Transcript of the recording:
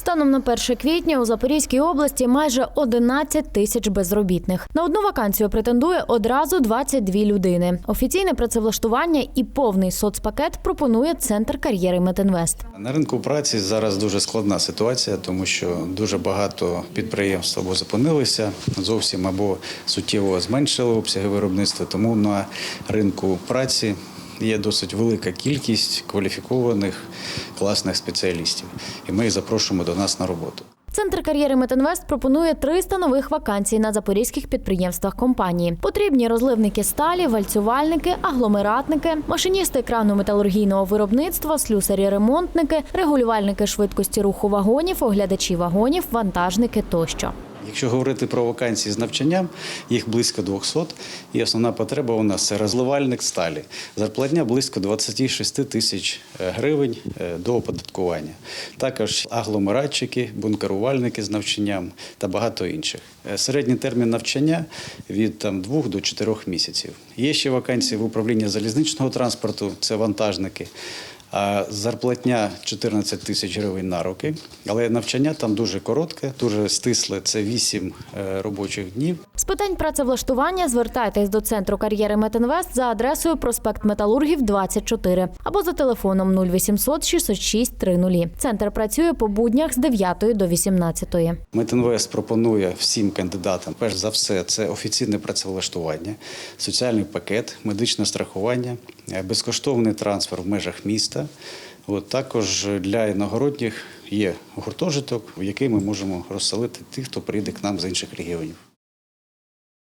Станом на 1 квітня у Запорізькій області майже 11 тисяч безробітних. На одну вакансію претендує одразу 22 людини. Офіційне працевлаштування і повний соцпакет пропонує центр кар'єри Метинвест. На ринку праці зараз дуже складна ситуація, тому що дуже багато підприємств або зупинилися зовсім або суттєво зменшили обсяги виробництва. Тому на ринку праці є досить велика кількість кваліфікованих класних спеціалістів, і ми їх запрошуємо до нас на роботу. Центр кар'єри Метинвест пропонує 300 нових вакансій на запорізьких підприємствах компанії. Потрібні розливники сталі, вальцювальники, агломератники, машиністи крану-металургійного виробництва, слюсарі-ремонтники, регулювальники швидкості руху вагонів, оглядачі вагонів, вантажники тощо. Якщо говорити про вакансії з навчанням, їх близько 200. І основна потреба у нас це розливальник сталі. Зарплатня близько 26 тисяч е, гривень е, до оподаткування. Також агломератчики, бункерувальники з навчанням та багато інших. Е, Середній термін навчання від там, 2 до 4 місяців. Є ще вакансії в управлінні залізничного транспорту, це вантажники. Зарплатня 14 тисяч гривень на роки, але навчання там дуже коротке, дуже стисле. Це 8 е, робочих днів. З питань працевлаштування звертайтесь до центру кар'єри Метинвест за адресою проспект Металургів 24 або за телефоном 0800 606 30. Центр працює по буднях з 9 до 18. Метинвест пропонує всім кандидатам, перш за все, це офіційне працевлаштування, соціальний пакет, медичне страхування, е, безкоштовний трансфер в межах міста. От також для іногородніх є гуртожиток, в який ми можемо розселити тих, хто прийде к нам з інших регіонів.